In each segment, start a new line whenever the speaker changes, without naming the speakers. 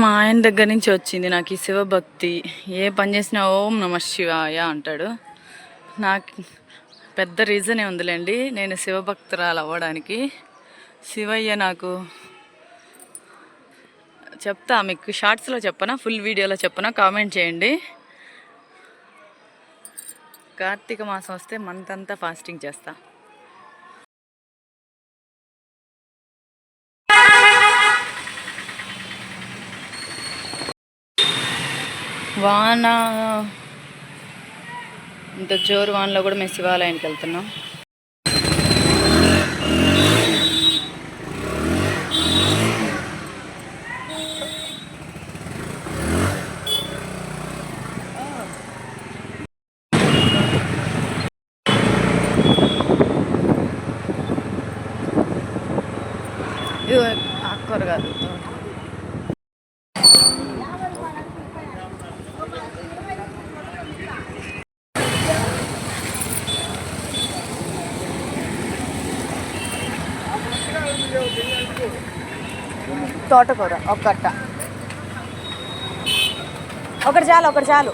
మా ఆయన దగ్గర నుంచి వచ్చింది నాకు ఈ శివభక్తి. ఏ పని చేసినా ఓం నమ శివాయ అంటాడు. నాకు పెద్ద రీజనే ఉందిలేండి నేను శివభక్తురాలు అవ్వడానికి. శివయ్య నాకు చెప్తా మీకు షార్ట్స్లో చెప్పనా ఫుల్ వీడియోలో చెప్పనా కామెంట్ చేయండి. కార్తీక మాసం వస్తే మంత్ అంతా ఫాస్టింగ్ చేస్తా. వాన. ఇంత జోరు వానలో కూడా మేము శివాలయానికి వెళ్తున్నాం ఇది ఆకుకూర కాదు తోటకూర ఒక కట్ట. ఒకటి చాలు ఒకటి చాలు.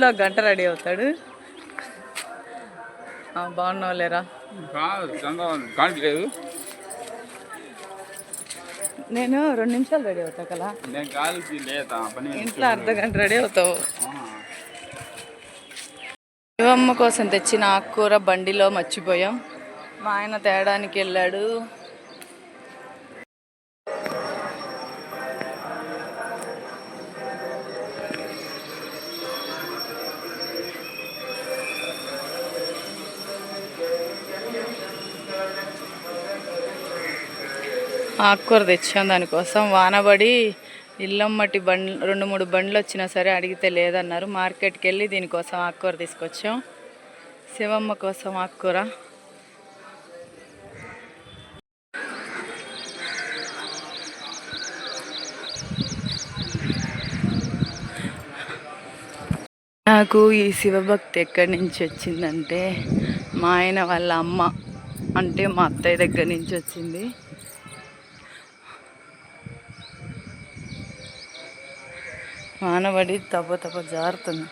ఇంట్లో గంట రెడీ అవుతాడు. బాగున్నావు లేరా నేను రెండు నిమిషాలు రెడీ అవుతా కదా. ఇంట్లో అర్ధ గంట రెడీ అవుతావు. శివమ్మ కోసం తెచ్చిన ఆకుకూర బండిలో మర్చిపోయాం. మా ఆయన తేడానికి వెళ్ళాడు. ఆకుకూర తెచ్చాం దానికోసం. వానబడి ఇల్లమ్మటి బండ్లు రెండు మూడు బండ్లు వచ్చినా సరే అడిగితే లేదన్నారు. మార్కెట్కి వెళ్ళి దీనికోసం ఆకుకూర తీసుకొచ్చాం. శివమ్మ కోసం ఆకుకూర. నాకు ఈ శివభక్తి ఎక్కడి నుంచి వచ్చిందంటే మా ఆయన వాళ్ళ అమ్మ అంటే మా అత్తయ్య దగ్గర నుంచి వచ్చింది. వానబడి తప్ప తప్ప జారుతుంది.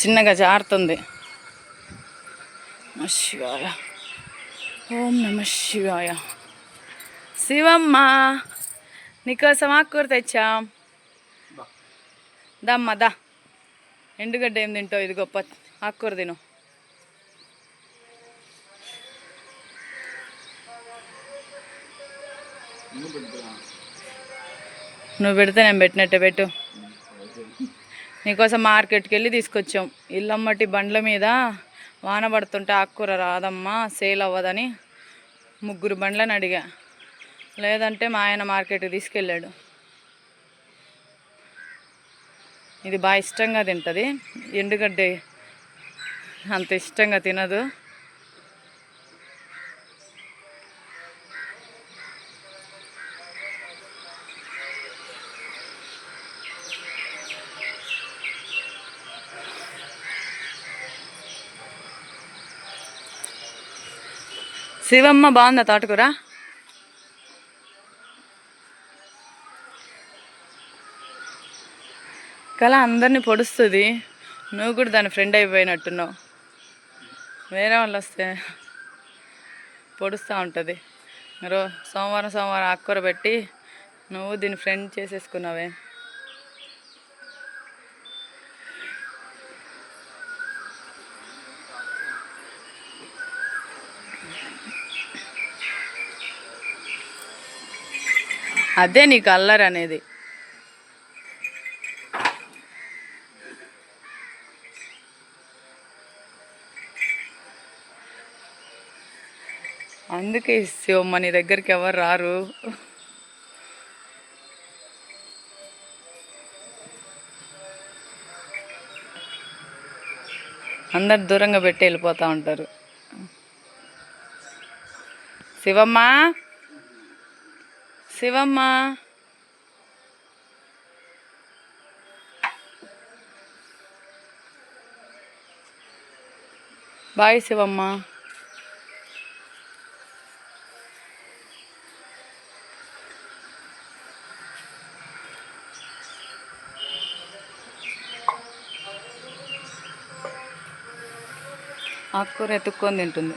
చిన్నగా జారుతుంది. శివాయ. ఓం నమ శివాయ. శివమ్మ నీకోసం ఆకుకూర తెచ్చాం. దమ్మ దా. ఎండుగడ్డ ఏం తింటావు? ఇది గొప్ప ఆకుకూర తిను. నువ్వు పెడితే నేను పెట్టినట్టే పెట్టు. నీకోసం మార్కెట్కి వెళ్ళి తీసుకొచ్చాం. ఇల్లమ్మటి బండ్ల మీద వాన పడుతుంటే ఆకుకూర రాదమ్మా సేల్ అవ్వదని ముగ్గురు బండ్లని అడిగా. లేదంటే మా ఆయన మార్కెట్కి తీసుకెళ్ళాడు. ఇది బాగా ఇష్టంగా తింటుంది. ఎండుగడ్డ అంత ఇష్టంగా తినదు. శివమ్మ బాగుందా తోటకూర? కళ అందరినీ పొడుస్తుంది. నువ్వు కూడా దాని ఫ్రెండ్ అయిపోయినట్టున్నావు. వేరే వాళ్ళు వస్తే పొడుస్తూ ఉంటుంది. రో సోమవారం సోమవారం ఆకుకూర పెట్టి నువ్వు దీన్ని ఫ్రెండ్ చేసేసుకున్నావే. అదే నీకు అల్లరి అనేది అందుకే శివమ్మ నీ దగ్గరికి ఎవరు రారు? అందరు దూరంగా పెట్టి వెళ్ళిపోతూ ఉంటారు. శివమ్మ? శివమ్మ? బాయ్ శివమ్మ. ఆకుకూర ఎత్తుక్కొని తింటుంది.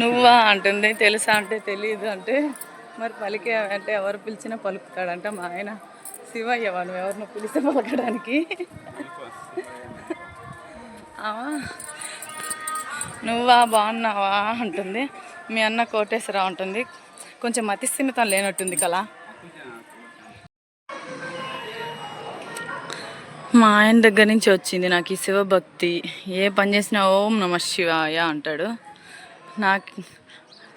నువ్వా అంటుంది తెలుసా అంటే తెలియదు అంటే. మరి పలికే అంటే ఎవరు పిలిచినా పలుకుతాడంట మా ఆయన. శివయ్య వాడు ఎవరినో పిలిస్తే పలకడానికి. నువ్వా బాగున్నావా అంటుంది. మీ అన్న కోటేశ్వరరావు ఉంటుంది కొంచెం మతిస్థిమితం లేనట్టుంది కదా మా ఆయన దగ్గర నుంచి వచ్చింది నాకు ఈ శివభక్తి. ఏ పని చేసినా ఓం నమ శివాయ అంటాడు. నాకు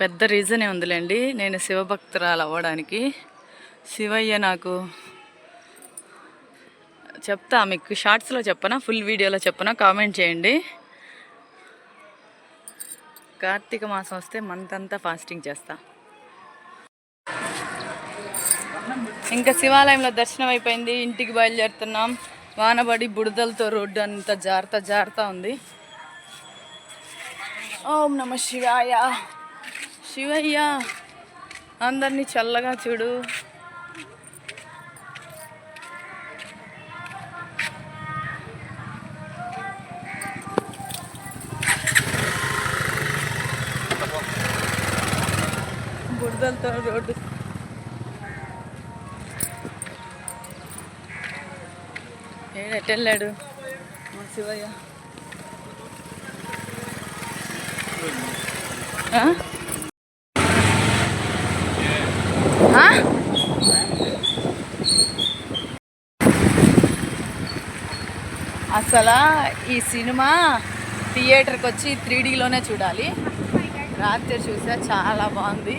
పెద్ద రీజనే ఉందిలేండి నేను శివభక్తురాలు అవ్వడానికి. శివయ్య నాకు చెప్తా మీకు షార్ట్స్లో చెప్పనా ఫుల్ వీడియోలో చెప్పనా కామెంట్ చేయండి. కార్తీక మాసం వస్తే మంత్ అంతా ఫాస్టింగ్ చేస్తా. ఇంకా శివాలయంలో దర్శనం అయిపోయింది ఇంటికి బయలుదేరుతున్నాం. వానబడి బుడదలతో రోడ్డు అంత జాగ్రత్త జాగ్రత్త ఉంది. ఓం నమ శివాయ. శివయ్య అందరినీ చల్లగా చూడు. బుడదలతో రోడ్డు. నేను ఎటు వెళ్ళాడు మా శివయ్య. అసలు ఈ సినిమా థియేటర్కి వచ్చి త్రీడీలోనే చూడాలి. రాత్రి చూసా చాలా బాగుంది.